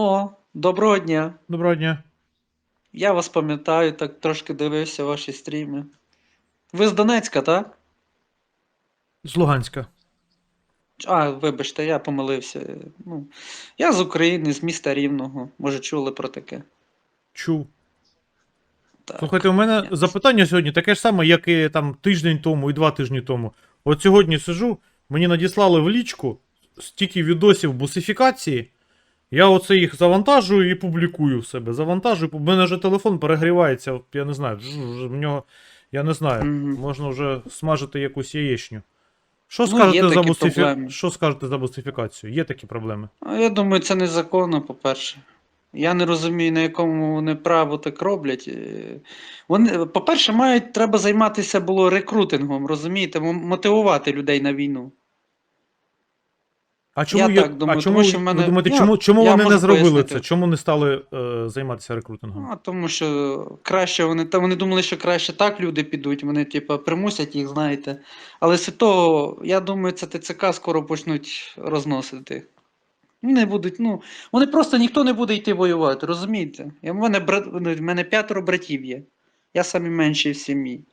О, доброго дня. Доброго дня. Я вас пам'ятаю, так трошки дивився ваші стріми. Ви з Донецька, так? З Луганська. А, вибачте, я помилився. Ну, я з України, з міста Рівного. Може, чули про таке. Чув. Так. Слухайте, у мене Ні. запитання сьогодні таке ж саме, як і там тиждень тому і два тижні тому. От сьогодні сижу, мені надіслали в лічку стільки відосів бусифікації. Я оце їх завантажую і публікую в себе. Завантажую, у мене вже телефон перегрівається, я не знаю, в нього, я не знаю, можна вже смажити якусь яєчню. Що Ну, скажете, за такі що скажете за бусифікацію? Є такі проблеми. А Я думаю, це незаконно, по-перше. Я не розумію, на якому вони право так роблять. Е, Вони, по-перше, мають, треба займатися було рекрутингом, розумієте, мотивувати людей на війну. А чому Я так думаю, а чому тому що в ви мене- думаєте, я- чому, чому я вони не зробили пояснити. це? Чому не стали е, займатися рекрутингом? Ну, тому що краще вони, та вони думали, що краще так люди підуть, вони, типу, примусять їх, знаєте. Але з того, я думаю, це ТЦК скоро почнуть розносити. Вони будуть, ну, вони просто ніхто не буде йти воювати, розумієте? Я, в, мене брат, в мене п'ятеро братів є. Я самий менший в сім'ї.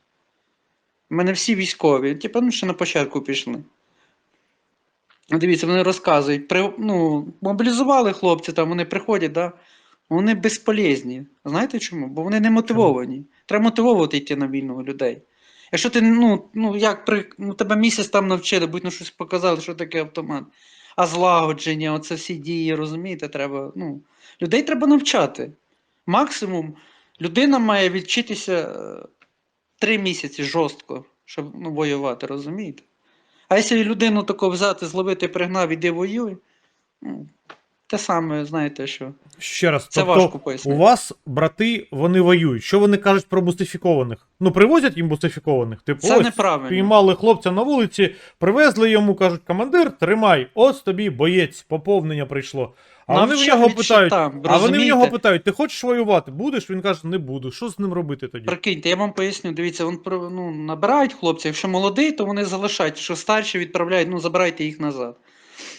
У мене всі військові, типу, ну, ще на початку пішли. Дивіться, вони розказують, при, ну, мобілізували хлопці, там вони приходять, да? вони безполезні. Знаєте чому? Бо вони не мотивовані. Треба мотивовувати йти на війну людей. Якщо ти, ну, ну як при, ну, тебе місяць там навчили, будь ну щось показали, що таке автомат. А злагодження, оце всі дії, розумієте, треба. Ну, людей треба навчати. Максимум людина має відчитися е, три місяці жорстко, щоб ну, воювати, розумієте? А якщо людину тако взяти, зловити, пригнав, іди воюй, те саме, знаєте, що. Ще раз, Це тобто, важко у вас брати вони воюють. Що вони кажуть про бустифікованих? Ну, привозять їм бустифікованих. Типу, Це ось, неправильно. піймали хлопця на вулиці, привезли йому, кажуть, командир, тримай, ось тобі боєць, поповнення прийшло. А вони в нього питають, там, а вони в нього питають, ти хочеш воювати? Будеш? Він каже, не буду. Що з ним робити тоді? Прикиньте, я вам поясню, дивіться, вон, ну, набирають хлопців, якщо молодий, то вони залишають, що старші відправляють, ну забирайте їх назад.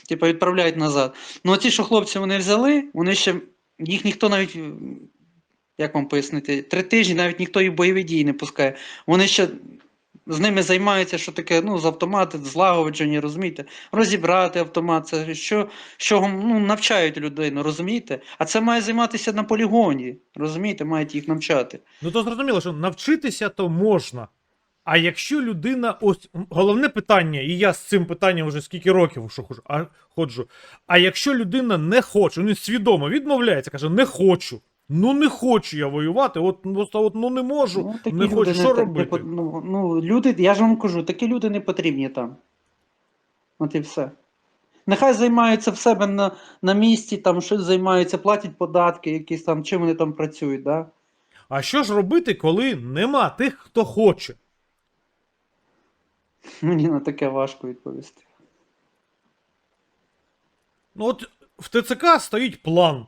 Типа відправляють назад. Ну а ті, що хлопці вони взяли, вони ще, їх ніхто навіть, як вам пояснити, три тижні навіть ніхто їх бойові дії не пускає. Вони ще з ними займаються, що таке, ну, з автомати, злагодження, розумієте? Розібрати автомат, це що, що ну, навчають людину, розумієте? А це має займатися на полігоні, розумієте, мають їх навчати. Ну то зрозуміло, що навчитися то можна. А якщо людина, ось головне питання, і я з цим питанням вже скільки років що ходжу, а, ходжу. А якщо людина не хоче, ну свідомо відмовляється, каже, не хочу. Ну не хочу я воювати, от просто от, ну не можу, такі не хочу. Що не робити? по- ну, ну, люди, я ж вам кажу, такі люди не потрібні там. От і все. Нехай займаються в себе на, на місці, там щось займаються, платять податки, якісь там, чим вони там працюють, да? А що ж робити, коли нема тих, хто хоче? Мені на таке важко відповісти. Ну от в ТЦК стоїть план.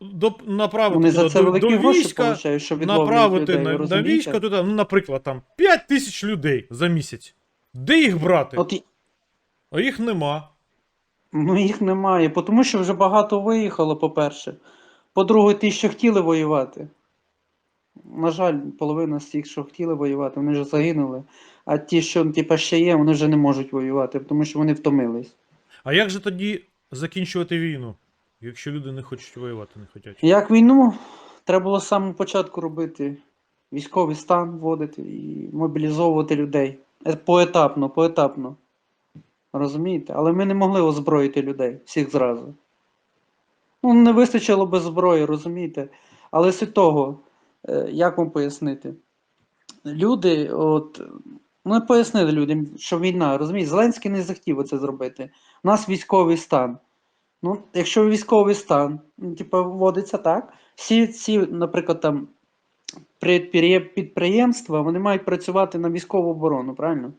До, направити Вони за туди це до, великі до гроші війська, получають, щоб відловлюють направити людей, на, на розумієте? війська туди, ну, наприклад, там 5 тисяч людей за місяць. Де їх брати? От і- А їх нема. ну, їх немає, тому що вже багато виїхало, по-перше. По-друге, ті, що хотіли воювати. На жаль, половина з тих, що хотіли воювати, вони вже загинули. А ті, що типа, ще є, вони вже не можуть воювати, тому що вони втомились. А як же тоді закінчувати війну, якщо люди не хочуть воювати, не хочуть? Як війну, треба було з самого початку робити військовий стан вводити і мобілізовувати людей. Е, Поетапно, поетапно. Розумієте? Але ми не могли озброїти людей всіх зразу. Ну, не вистачило без зброї, розумієте? Але з того, як вам пояснити? Люди, от, ми пояснили людям, що війна, розумієте, Зеленський не захотів це зробити. У нас військовий стан. Ну, якщо військовий стан, ну, типу, вводиться так, всі ці, наприклад, там підприємства, вони мають працювати на військову оборону, правильно?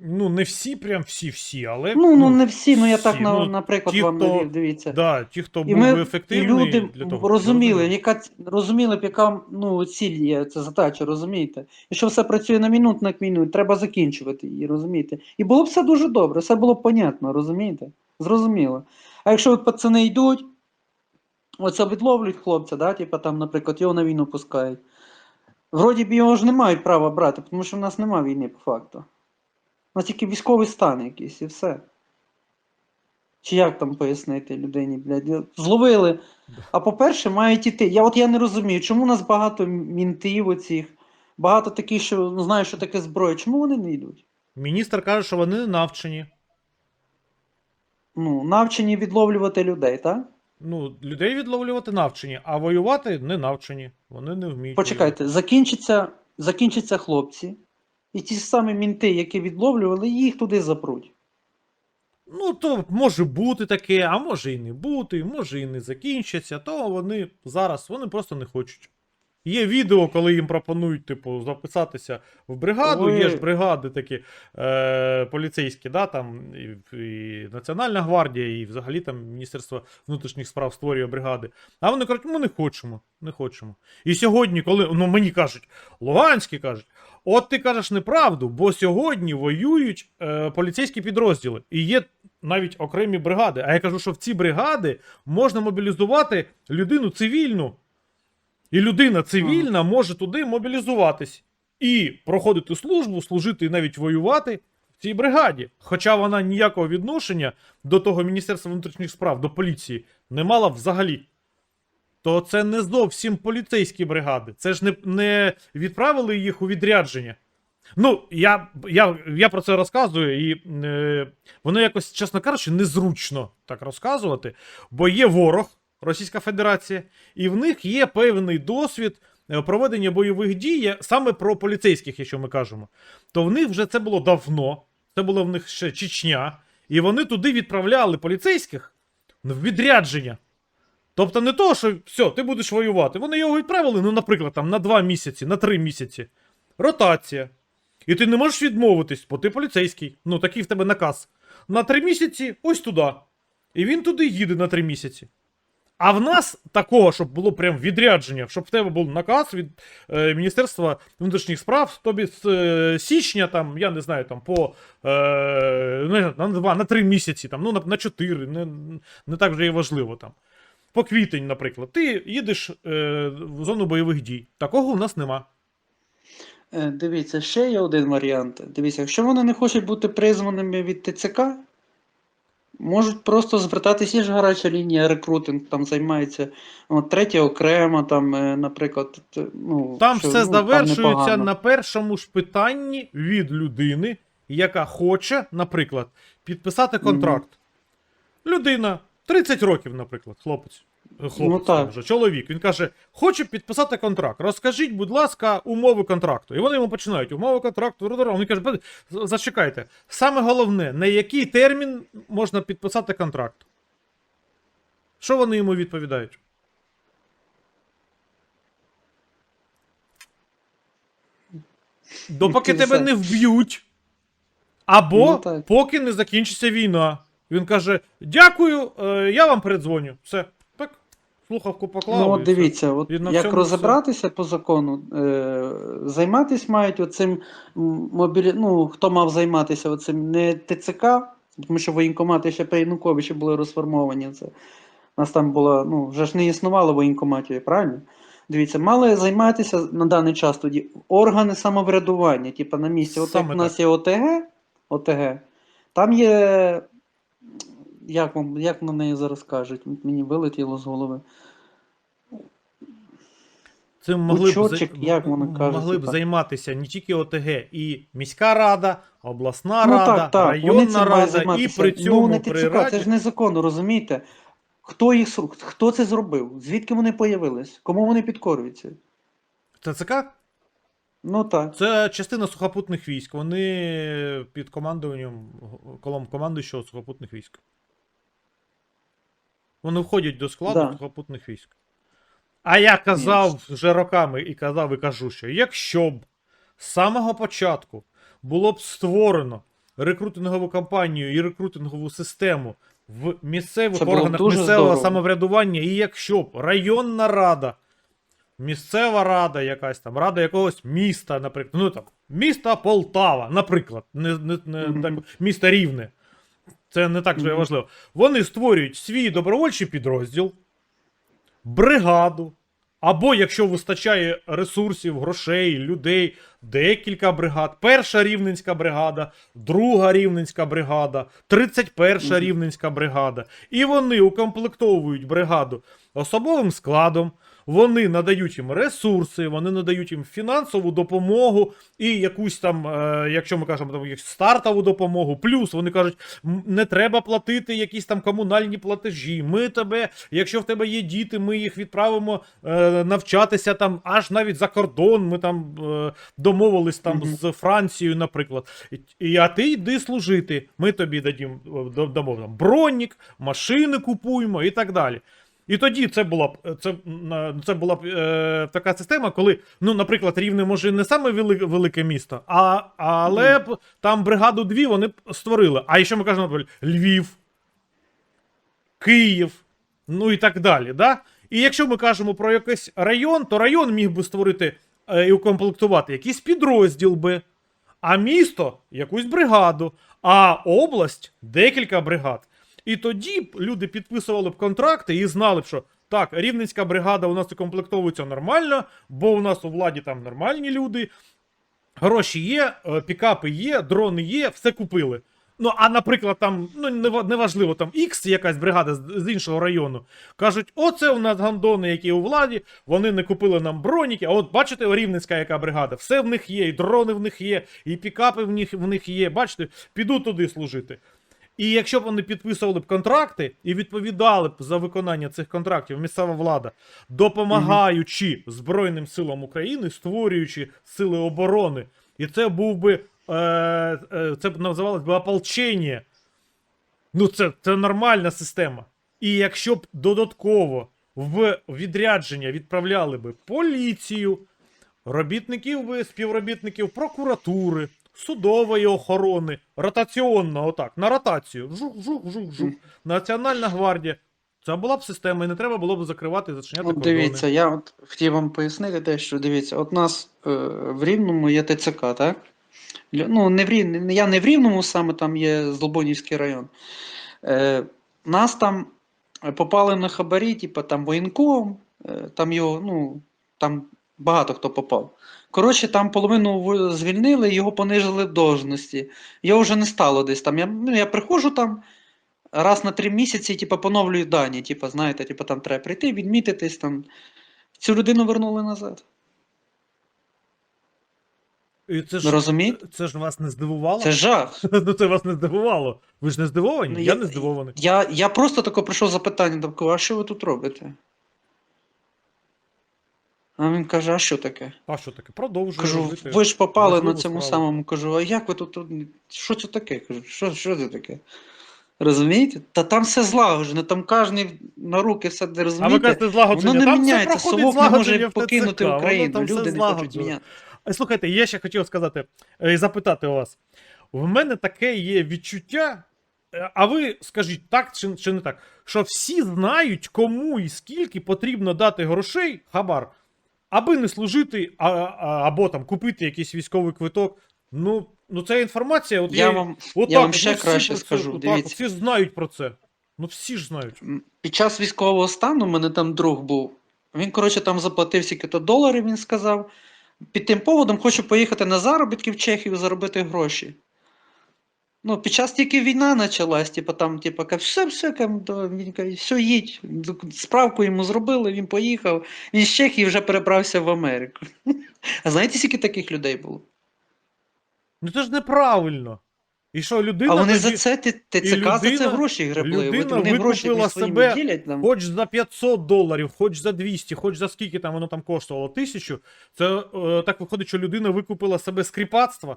Ну, не всі, прям всі-всі, але. Ну, ну не всі, ну я так, всі. на, Ну, наприклад, ті, вам хто- навів, дивіться. Да, ті, хто І був ми і ефективний люди для того. розуміли, яка розуміли б, яка ну, ціль є, це задача, розумієте? Якщо все працює на минут на війну, треба закінчувати її, розумієте? І було б все дуже добре, все було б понятно, розумієте? Зрозуміло. А якщо от пацани йдуть, оце відловлюють хлопця, да, типа там, наприклад, його на війну пускають. Вроді б його ж не мають права брати, тому що в нас немає війни по факту. Нас тільки військовий стан якийсь і все. Чи як там пояснити людині, блядь? Зловили. А по-перше, мають іти. Я от я не розумію, чому у нас багато мінтів оцих, багато таких, що ну, знають, що таке зброя. Чому вони не йдуть? Міністр каже, що вони не навчені. Ну, навчені відловлювати людей, так? Ну, людей відловлювати навчені, а воювати не навчені. Вони не вміють. Почекайте, закінчаться, закінчаться хлопці, і ті самі мінти, які відловлювали, їх туди запруть. Ну, то може бути таке, а може і не бути, може і не закінчиться, то вони зараз вони просто не хочуть. Є відео, коли їм пропонують, типу, записатися в бригаду. Ой. Є ж бригади такі е, поліцейські, да, там, і, і Національна гвардія, і взагалі там Міністерство внутрішніх справ створює бригади. А вони кажуть, ми не хочемо, не хочемо. І сьогодні, коли ну, мені кажуть, Луганські кажуть, от ти кажеш неправду, бо сьогодні воюють е, поліцейські підрозділи. І є навіть окремі бригади. А я кажу, що в ці бригади можна мобілізувати людину цивільну. І людина цивільна може туди мобілізуватись і проходити службу, служити і навіть воювати в цій бригаді. Хоча вона ніякого відношення до того Міністерства внутрішніх справ, до поліції не мала взагалі. То це не зовсім поліцейські бригади. Це ж не, не відправили їх у відрядження. Ну, я, я, я про це розказую, і е, воно якось, чесно кажучи, незручно так розказувати, бо є ворог, Російська Федерація, і в них є певний досвід е, проведення бойових дій саме про поліцейських, якщо ми кажемо. То в них вже це було давно, це було в них ще Чечня, і вони туди відправляли поліцейських в відрядження. Тобто не то, що все, ти будеш воювати. Вони його відправили, ну, наприклад, там на 2 місяці, на 3 місяці. Ротація. І ти не можеш відмовитись, бо ти поліцейський. Ну, такий в тебе наказ. На 3 місяці ось туди. І він туди їде на 3 місяці. А в нас такого, щоб було прям відрядження, щоб в тебе був наказ від е, Міністерства внутрішніх справ, тобі з е, січня, там, я не знаю, там по е, не, на 2, на 3 місяці, там, ну, на, на 4, не, не так вже і важливо там. По квітень, наприклад, ти їдеш е, в зону бойових дій. Такого у нас нема. Е, Дивіться, ще є один варіант. Дивіться, якщо вони не хочуть бути призваними від ТЦК, можуть просто звертатися, є ж гаряча лінія рекрутинг, там займається от, третя окрема, там, е, наприклад, ну, Там що, все ну, завершується там на першому ж питанні від людини, яка хоче, наприклад, підписати контракт. Людина 30 років, наприклад, хлопець. Хлопець Ну, вже, чоловік. Він каже: хочу підписати контракт. Розкажіть, будь ласка, умови контракту. І вони йому починають. Умови контракту. Він каже, зачекайте. Саме головне, на який термін можна підписати контракт? Що вони йому відповідають? Допоки тебе не вб'ють. Або Ну, поки не закінчиться війна. Він каже: Дякую, е, я вам передзвоню. Все. Слухавку поклав. Ну, от дивіться, от як розібратися по закону, е, займатися мають оцим мобілі... ну, хто мав займатися оцим не ТЦК, тому що воєнкомати ще при Януковичі були розформовані. Це. У нас там було, ну, вже ж не існувало воєнкоматів, правильно? Дивіться, мали займатися на даний час тоді органи самоврядування, типу на місці. От як у нас є ОТГ, ОТГ, там є. Як вам як на неї зараз кажуть? Мені вилетіло з голови. Цим могли б, як воно кажуть, могли б займатися не тільки ОТГ, і міська рада, обласна Ну рада, так, так, районна рада, і при цьому ну, не при раді... це ж незаконно, розумієте? Хто їх хто це зробив? Звідки вони появились? Кому вони підкорюються? ТЦК Ну так. це частина сухопутних військ. Вони під командуванням колом командуючого сухопутних військ. Вони входять до складу Да. сухопутних військ. А я казав вже роками і казав і кажу, що якщо б з самого початку було б створено рекрутингову кампанію і рекрутингову систему в місцевих Це органах місцевого здорово. самоврядування, і якщо б районна рада, місцева рада якась там, рада якогось міста, наприклад, ну там, міста Полтава, наприклад, не, не, не, Мгм. так, місто Рівне. Це не так вже важливо. Вони створюють свій добровольчий підрозділ, бригаду. Або якщо вистачає ресурсів, грошей, людей, декілька бригад. Перша рівненська бригада, друга рівненська бригада, 31 Мгм. рівненська бригада. І вони укомплектовують бригаду особовим складом, вони надають їм ресурси, вони надають їм фінансову допомогу і якусь там, е, якщо ми кажемо там стартову допомогу. Плюс вони кажуть, не треба платити якісь там комунальні платежі. Ми тебе, якщо в тебе є діти, ми їх відправимо е, навчатися там аж навіть за кордон. Ми там е, домовились там з Францією, наприклад. І, а ти йди служити. Ми тобі дадім дамо бронік, машини купуємо і так далі. І тоді це була б це, це була б е, така система, коли, ну, наприклад, Рівне може не саме велике, велике місто, а, але б там бригаду дві вони б створили. А якщо ми кажемо, наприклад, Львів, Київ, ну і так далі. Да? І якщо ми кажемо про якийсь район, то район міг би створити е, і укомплектувати якийсь підрозділ би, а місто якусь бригаду, а область декілька бригад. І тоді б люди підписували б контракти і знали б, що так, рівненська бригада у нас укомплектовується нормально, бо у нас у владі там нормальні люди, гроші є, е, пікапи є, дрони є, все купили. Ну, а наприклад, там, ну неважливо, там X якась бригада з, іншого району. Кажуть, оце у нас гандони, які у владі, вони не купили нам броніки. А от бачите, Рівненська яка бригада, все в них є, і дрони в них є, і пікапи в них, в них є. Бачите, піду туди служити. І якщо б вони підписували б контракти і відповідали б за виконання цих контрактів місцева влада, допомагаючи Збройним силам України, створюючи сили оборони, і це був би е, е, це б називалось би ополчення. Ну, це, це нормальна система. І якщо б додатково в відрядження відправляли би поліцію, робітників би, співробітників прокуратури, судової охорони, ротаційно, отак, на ротацію. Жух, жух, жух, жух. Національна гвардія. Це була б система, і не треба було б закривати і зачиняти От кордони. дивіться, я от хотів вам пояснити те, що дивіться, от нас е, в Рівному є ТЦК, так? Ну, не в Рівному, я не в Рівному, саме там є Злобонівський район. Е, нас там попали на хабарі, типу там воєнком, е, там його, ну, там багато хто попав. Коротше, там половину звільнили, його понижили в должності. Його вже не стало десь там. Я, ну, я приходжу там, раз на три місяці, типу, поновлюю дані. Типу, знаєте, типу, там треба прийти, відмітитись там. Цю людину вернули назад. І це ж, розумієте? це ж вас не здивувало? Це жах. ну це вас не здивувало. Ви ж не здивовані? Ну, я, я- не здивований. Я, я просто тако прийшов запитання а що ви тут робите? А він каже, а що таке? А що таке? Продовжує Кажу, робити. ви ж попали на цьому справу. самому. Кажу, а як ви тут? тут- Що це таке? Кажу, що, що це таке? Розумієте? Та там все злагоджено, там кожен на руки все де А ви розумієте. кажете злагодження. Воно не там міняється, проходить совок не може злагодження в покинути воно Україну. там все Люди не хочуть злагоджено. міняти. Е, Слухайте, я ще хотів сказати е, і запитати у вас. В мене таке є відчуття. е, А ви скажіть так чи, чи не так, що всі знають, кому і скільки потрібно дати грошей, хабар, аби не служити, а, а, або там купити якийсь військовий квиток. Ну, ну ця інформація, от Я я, вам, от я так вам ще ну, краще це, скажу, от, дивіться. всі знають про це. Ну всі ж знають. Під час військового стану в мене там друг був. Він, коротше, там заплатив скільки-то доларів, він сказав. Під тим поводом хочу поїхати на заробітки в Чехію заробити гроші. Ну, під час тільки війна почалась, типу там, типу, все, все, кам, то, він каже, все, їдь. Справку йому зробили, він поїхав. Він з Чехії вже перебрався в Америку. А знаєте, скільки таких людей було? Ну це ж неправильно. І що людина А вони тоді... за це ти- ТЦК за людина- це гроші гребли. людина Вони гроші себе ділять там. Хоч за 500 доларів, хоч за 200, хоч за скільки там воно там коштувало, тисячу, це е, так виходить, що людина викупила себе з кріпацтва.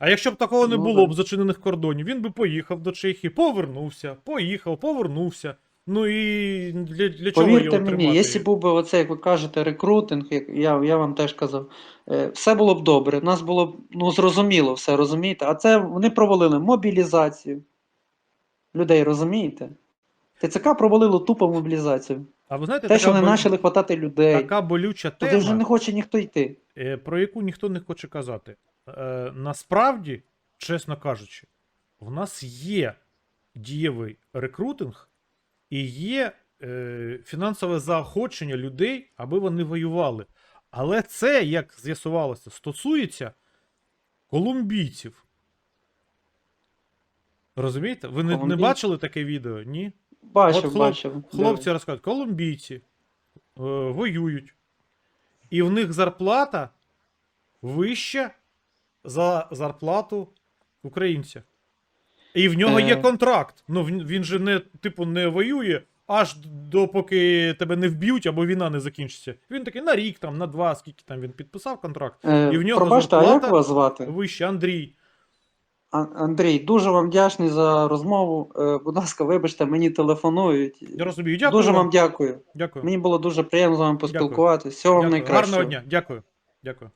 А якщо б такого не Ну, було б зачинених кордонів, він би поїхав до Чехії, повернувся, поїхав, повернувся. Ну і для, для чого Повірте його мені, якщо був би оце, як ви кажете, рекрутинг, як я, я вам теж казав, е, все було б добре. У нас було б ну, зрозуміло все, розумієте? А це вони провалили мобілізацію людей, розумієте? ТЦК провалило тупо мобілізацію. А ви знаєте, Те, що така, не бол- почали хватати людей. така болюча Туди вже не хоче ніхто йти. е, про яку ніхто не хоче казати. Е, насправді, чесно кажучи, в нас є дієвий рекрутинг і є е, фінансове заохочення людей, аби вони воювали. Але це, як з'ясувалося, стосується колумбійців. Розумієте? Ви не, не бачили таке відео? Ні? Бачив, От хлоп- бачив. Хлопці розказують, колумбійці е, воюють. І в них зарплата вища за зарплату українця. І в нього є Е. контракт. Ну, він, же не, типу, не воює аж допоки тебе не вб'ють або війна не закінчиться. Він такий на рік, там, на два, скільки там він підписав контракт. Е, І в нього Пробачте, а як вас звати? Вище Андрій. Андрій, дуже вам вдячний за розмову. Е, Будь ласка, вибачте, мені телефонують. Я розумію. Дякую. Дуже вам дякую. Дякую. Мені було дуже приємно з вами поспілкуватися. Всього вам найкращого. Гарного дня. Дякую. Дякую.